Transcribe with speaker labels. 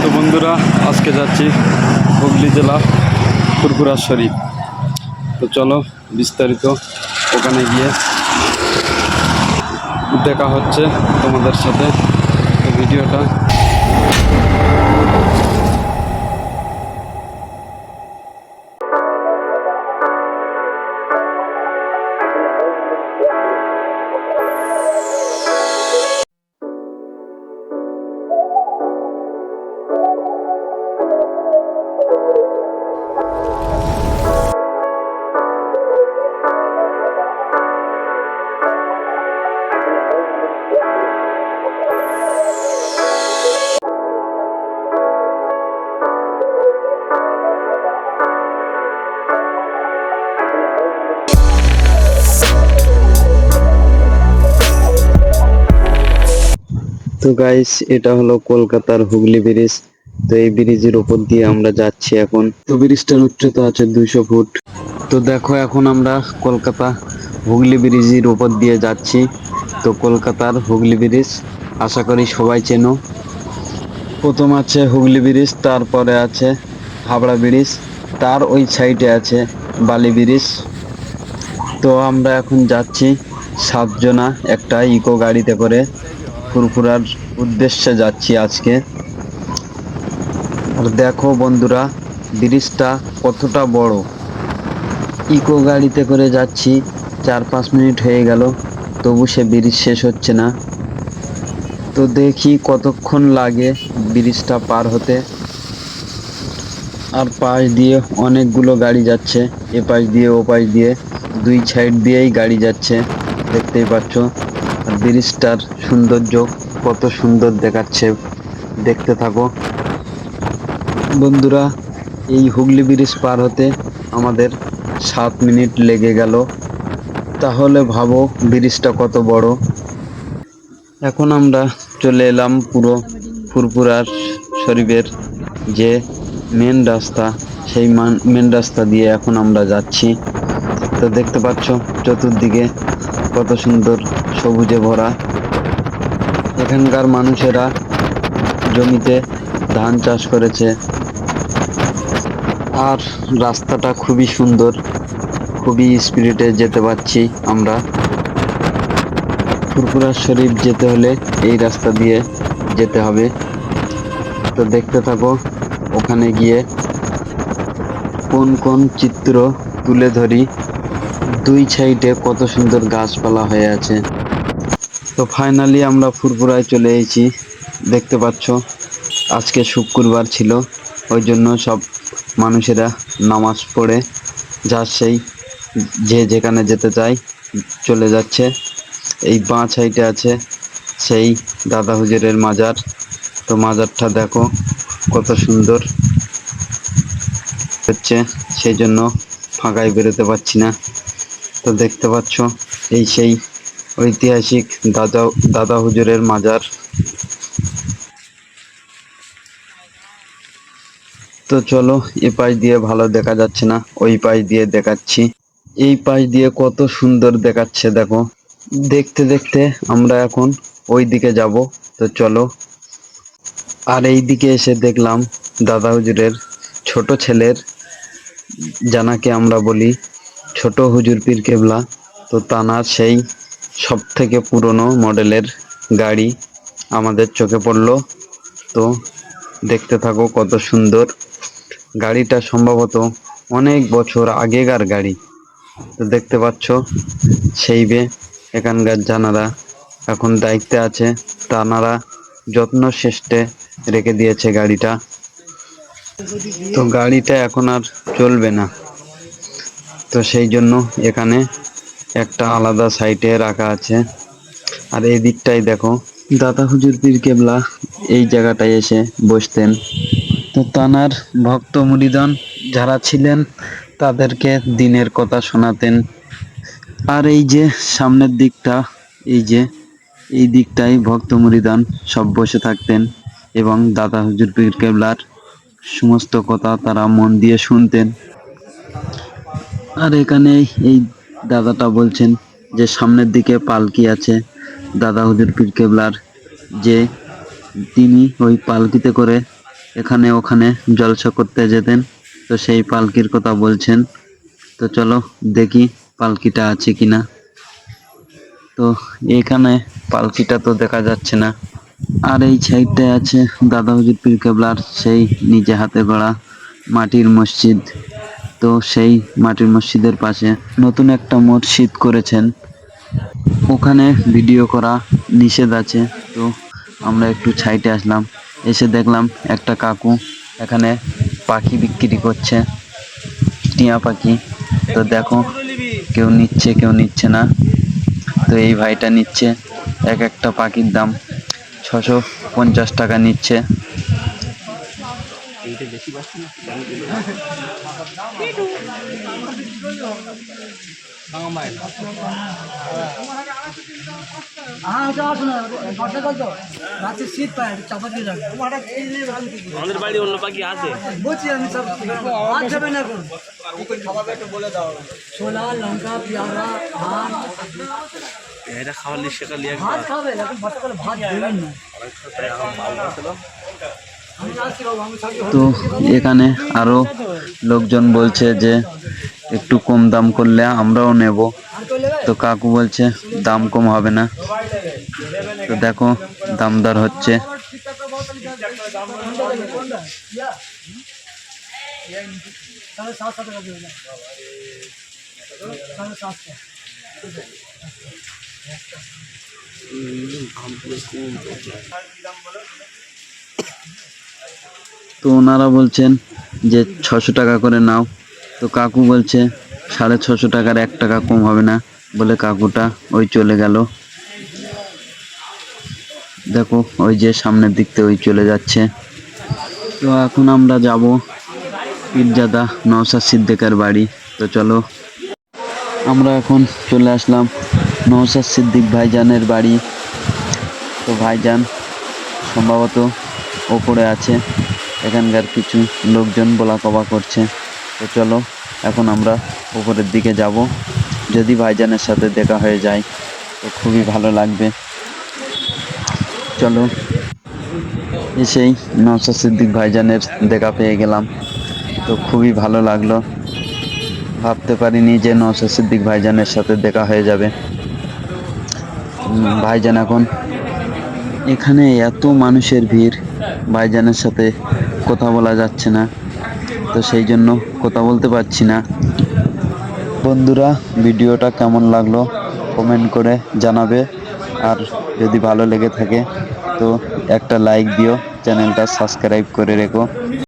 Speaker 1: তো বন্ধুরা, আজকে যাচ্ছি হুগলি জেলা ফুরফুরা শরীফ। তো চলো বিস্তারিত ওখানে গিয়ে দেখা হচ্ছে তোমাদের সাথে। ভিডিওটা তো গাইস এটা হলো কলকাতার হুগলি ব্রিজ। তো এই ব্রিজের উপর দিয়ে আমরা যাচ্ছি এখন। তো ব্রিজটার উচ্চতা আছে দুইশো ফুট। তো দেখো এখন আমরা কলকাতা হুগলি ব্রিজের উপর দিয়ে যাচ্ছি। তো কলকাতার হুগলি ব্রিজ, আশা করি সবাই চেনো। প্রথম আছে হুগলি ব্রিজ, তারপরে আছে হাবড়া ব্রিজ, তার ওই সাইডে আছে বালি ব্রিজ। তো আমরা এখন যাচ্ছি সাতজনা একটা ইকো গাড়িতে করে। ফুরফুরার উদ্দেশ্যে যাচ্ছি আজকে। আর দেখো বন্ধুরা, ব্রিজটা কতটা বড়। ইকো গাড়িতে করে যাচ্ছি, চার পাঁচ মিনিট হয়ে গেল, তবু সে ব্রিজ শেষ হচ্ছে না। তো দেখি কতক্ষণ লাগে ব্রিজটা পার হতে। আর পাশ দিয়ে অনেকগুলো গাড়ি যাচ্ছে, এ পাশ দিয়ে, ও পাশ দিয়ে, দুই সাইড দিয়েই গাড়ি যাচ্ছে, দেখতেই পাচ্ছ। ব্রিজটার সৌন্দর্য কত সুন্দর দেখাচ্ছে। দেখতে থাকো। বন্ধুরা, এই হুগলি ব্রিজ পার হতে আমাদের সাত মিনিট লেগে গেল। তাহলে ভাবো ব্রিজটা কত বড়। এখন আমরা চলে এলাম পুরো ফুরপুরার শরীফের যে মেন রাস্তা, সেই মেন রাস্তা দিয়ে এখন আমরা যাচ্ছি। তো দেখতে পাচ্ছ চতুর্দিকে কত সুন্দর সবুজে ভরা। এখানকার মানুষেরা জমিতে ধান চাষ করেছে। আর রাস্তাটা খুবই সুন্দর, খুবই স্পিরিটে যেতে পারছি আমরা। ফুরফুরা শরীফ যেতে হলে এই রাস্তা দিয়ে যেতে হবে। তো দেখতে থাকো, ওখানে গিয়ে কোন কোন চিত্র তুলে ধরি। দুই সাইডে কত সুন্দর গাছপালা হয়ে আছে। তো ফাইনালি আমরা ফুরফুরায় চলে এসেছি, দেখতে পাচ্ছ, আজকে শুক্রবার ছিল, ওই জন্য সব মানুষেরা নামাজ পড়ে যা সেই যে যেখানে যেতে চায় চলে যাচ্ছে। এই বাঁ সাইডে আছে সেই দাদা হুজুরের মাজার। তো মাজারটা দেখো কত সুন্দর হচ্ছে, সেই জন্য ফাঁকায় বেরোতে পারছি না। তো দেখতে পাচ্ছ, এই সেই ঐতিহাসিক দাদা দাদা হুজুরের মাজার। তো চলো, এ পাশ দিয়ে ভালো দেখা যাচ্ছে না, ওই পাশ দিয়ে দেখাচ্ছি। এই পাশ দিয়ে কত সুন্দর দেখাচ্ছে, দেখো। দেখতে দেখতে আমরা এখন ওই দিকে যাব, তো চলো। আর এই দিকে এসে দেখলাম দাদা হুজুরের ছোট ছেলের, জানাকে আমরা বলি ছোট হুজুর পীর কেবলা, তো তানার সেই সব থেকে পুরনো মডেলের গাড়ি আমাদের চোখে পড়ল। তো দেখতে থাকো কত সুন্দর। গাড়িটা সম্ভবত অনেক বছর আগেকার গাড়ি। তো দেখতে পাচ্ছ, সেই বে এখানকার জানারা এখন দায়িত্বে আছে। তানারা যত্ন শেষে রেখে দিয়েছে গাড়িটা। তো গাড়িটা এখন আর চলবে না। তো সেই জন্য এখানে একটা আলাদা সাইটে রাখা আছে। আর এই দিকটাই দেখো, দাদা হুজুর পীর কেবলা এই জায়গাটায় এসে বসতেন। তো তানার ভক্ত মুরিদন যারা ছিলেন, তাদেরকে দিনের কথা শোনাতেন। আর এই যে সামনের দিকটা, এই যে, এই দিকটাই ভক্ত মুরিদান সব বসে থাকতেন এবং দাদা হুজুর পীর কেবলার সমস্ত কথা তারা মন দিয়ে শুনতেন। আর এখানে এই দাদাটা বলছেন যে সামনের দিকে পালকি আছে, দাদা হুজুর পীর কেবলার, যে তিনি ওই পালকিতে করে এখানে ওখানে জলসা করতে যেতেন। তো সেই পালকির কথা বলছেন। তো চলো দেখি পালকিটা আছে কিনা তো এখানে পালকিটা তো দেখা যাচ্ছে না। আর এই সাইডটায় আছে দাদা হুজুর পীর কেবলার সেই নিজে হাতে গড়া মাটির মসজিদ। তো সেই মাটির মসজিদের পাশে নতুন একটা মসজিদ করেছেন। ওখানে ভিডিও করা নিষেধ আছে। তো আমরা একটু ছাইটে আসলাম। এসে দেখলাম একটা কাকু এখানে পাখি বিক্রি করছে। টিয়া পাখি। তো দেখো, কেউ নিচ্ছে কেউ নিচ্ছে না। তো এই ভাইটা নিচ্ছে এক একটা পাখির দাম। ছশো পঞ্চাশ টাকা নিচ্ছে।
Speaker 2: না চাপা
Speaker 3: আমাদের বাড়ি অন্য পাখি আছে।
Speaker 2: বলছি আমি সব যাবে না এখন ছোলা লঙ্কা পেয়ারা ধান
Speaker 3: এটা খাওয়ালি সেটা লিয়ে
Speaker 2: ভাত খাবে এখন বর্ষাকালে ভাত দেবেন না
Speaker 1: তো এখানে আরও লোকজন বলছে যে একটু কম দাম করলে আমরাও নেব। তো কাকু বলছে দাম কম হবে না। তো দেখো দাম দর হচ্ছে।
Speaker 2: সাড়ে সাতশো টাকা দেবে না সাড়ে সাতশো
Speaker 1: তো ওনারা বলছেন যে ছশো টাকা করে নাও। তো কাকু বলছে, সাড়ে ছশো টাকার এক টাকা কম হবে না বলে কাকুটা ওই চলে গেল। দেখো, ওই যে সামনের দিক থেকে ওই চলে যাচ্ছে। তো এখন আমরা যাব পীরজাদা নওসাদ সিদ্দিকের বাড়ি। তো চলো, আমরা এখন চলে আসলাম নওসাদ সিদ্দিক ভাইজানের বাড়ি। তো ভাইজান, সম্ভবত ওপরে আছে। এখানকার কিছু লোকজন বলা কবা করছে। তো চলো, এখন আমরা উপরের দিকে যাব। যদি ভাইজানের সাথে দেখা হয়ে যায়, তো খুবই ভালো লাগবে। চলো, এসেই নওশাদ সিদ্দিক ভাইজানের দেখা পেয়ে গেলাম। তো খুবই ভালো লাগল। ভাবতে পারিনি যে নওশাদ সিদ্দিক ভাইজানের সাথে দেখা হয়ে যাবে। ভাইজান এখন এখানে এত মানুষের ভিড়, ভাইজানের সাথে কথা বলা যাচ্ছে না। তো সেই জন্য কথা বলতে পারছি না। বন্ধুরা, ভিডিওটা কেমন লাগল কমেন্ট করে জানাবে। আর যদি ভালো লেগে থাকে, তো একটা লাইক দিও, চ্যানেলটা সাবস্ক্রাইব করে রেখো।